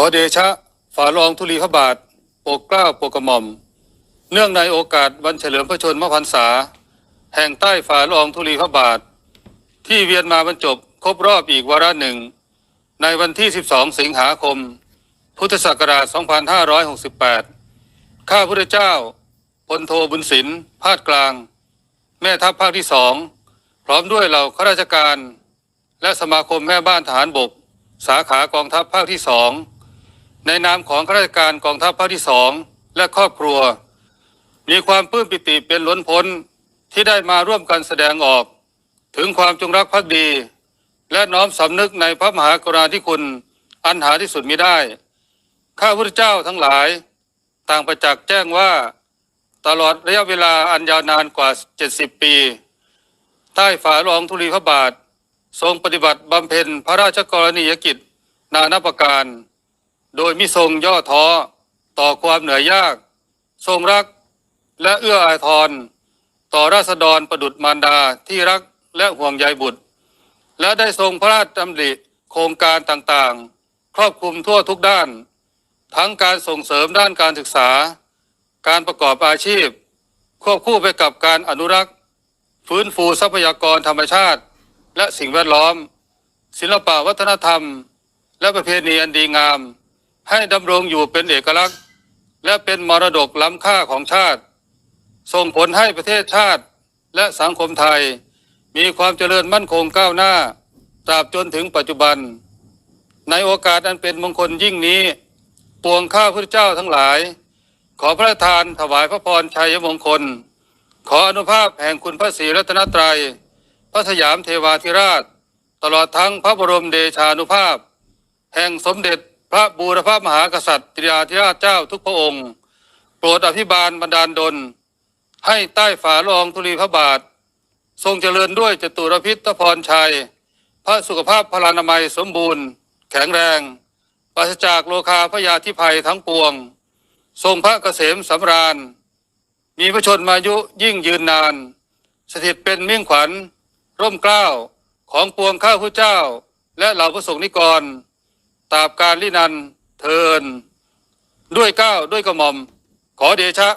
อเดชะฝ่าลองธุลีพระบาทโปรดเกล้าโปรดกระหม่อม เนื่องในโอกาสวันเฉลิมพระชนมพรรษา แห่งใต้ฝ่าลองธุลีพระบาท ที่เวียนมาบรรจบครบรอบอีกวาระหนึ่ง ในวันที่ 12 สิงหาคม พุทธศักราช 2568 ข้าพุทธเจ้าพลโทบุญศิลป์ภาคกลาง แม่ทัพภาคที่สองพร้อมด้วยเหล่าข้าราชการ และสมาคมแม่บ้านทหารบก สาขากองทัพภาคที่สอง ในนามของข้าราชการกองทัพภาคที่สองและครอบครัว มีความปลื้มปิติเป็นล้นพ้นที่ได้มาร่วมกันแสดงออก ถึงความจงรักภักดี และน้อมสำนึกในพระมหากรุณาธิคุณอันหาที่สุดมิได้ ข้าพุทธเจ้าทั้งหลาย ต่างประจักษ์แจ้งว่า ตลอดระยะเวลาอันยาวนานกว่า 70 ปี ใต้ฝ่าละอองธุลีพระบาท ทรงปฏิบัติบำเพ็ญพระราชกรณียกิจ นานาประการ โดยมิทรงย่อท้อต่อความเหนื่อยยาก ทรงรักและเอื้ออาทร ต่อราษฎรประดุจมารดาที่รักและห่วงใยบุตร และได้ทรงพระราชดำริโครงการต่างๆ ครอบคลุมทั่วทุกด้าน ทั้งการส่งเสริมด้านการศึกษา การประกอบอาชีพ ควบคู่ไปกับการอนุรักษ์ ฟื้นฟูทรัพยากรธรรมชาติ และสิ่งแวดล้อม ศิลปวัฒนธรรม และประเพณีอันดีงาม ให้ดำรงอยู่เป็นเอกลักษณ์ และเป็นมรดกล้ำค่าของชาติ ส่งผลให้ประเทศชาติและสังคมไทย มีความเจริญมั่นคงก้าวหน้า ตราบจนถึงปัจจุบัน ในโอกาสอันเป็นมงคลยิ่งนี้ ปวงข้าพุทธเจ้าทั้งหลาย ขอพระทานถวายพระพรชัยมงคล ขออนุภาพแห่งคุณพระศรีรัตนตรัย พระสยามเทวาธิราช ตลอดทั้งพระบรมเดชานุภาพ แห่งสมเด็จ พระบูรพมหากษัตริยาธิราชเจ้าทุกพระองค์ โปรดอภิบาลบันดาลดล ให้ใต้ฝ่าลอองธุลีพระบาท ทรงเจริญด้วยจตุรพิษพรชัย พระสุขภาพพลานามัยสมบูรณ์ แข็งแรงปราศจากโลคาพยาธิภัยทั้งปวง ทรงพระเกษมสำราญ มีพระชนมายุยิ่งยืนนาน สถิตเป็นมิ่งขวัญ ร่มเกล้าของปวงข้าพุทธเจ้า และเหล่าพระสงฆ์นิกร ตาบการลินันเทินด้วยก้าวด้วยกระหม่อม ขอเดชะ